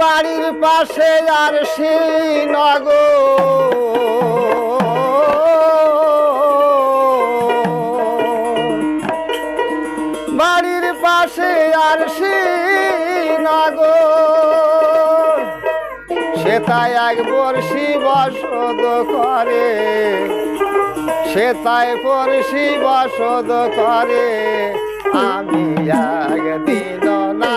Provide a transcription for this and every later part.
বাড়ির পাশে আর শ্রীনগর। বাড়ির পাশে আর শ্রীনগর। সে তাই এক বর্ষি বসত করে। সে তাই পড়শি বসত করে। আমি একদিন না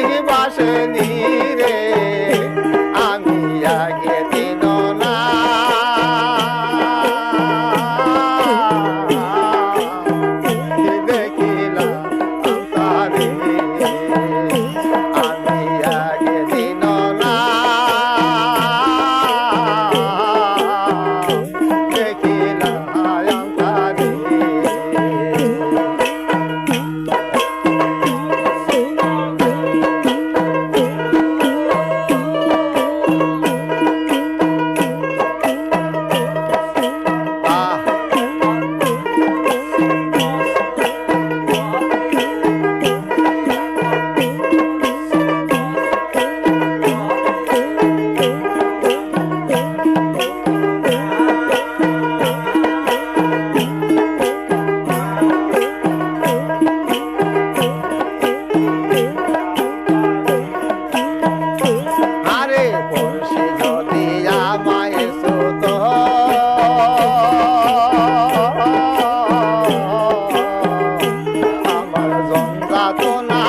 你把 sự.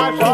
I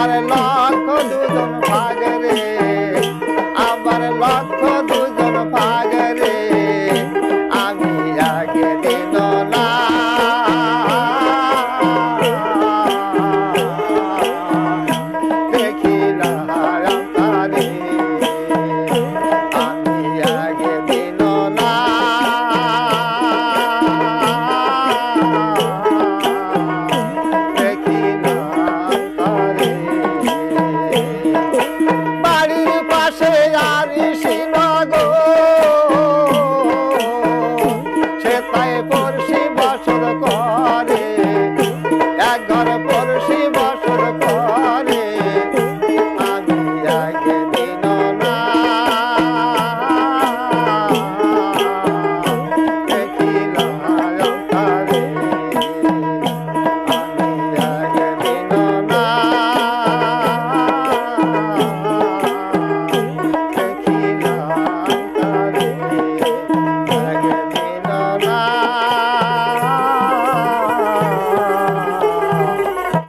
Hallelujah.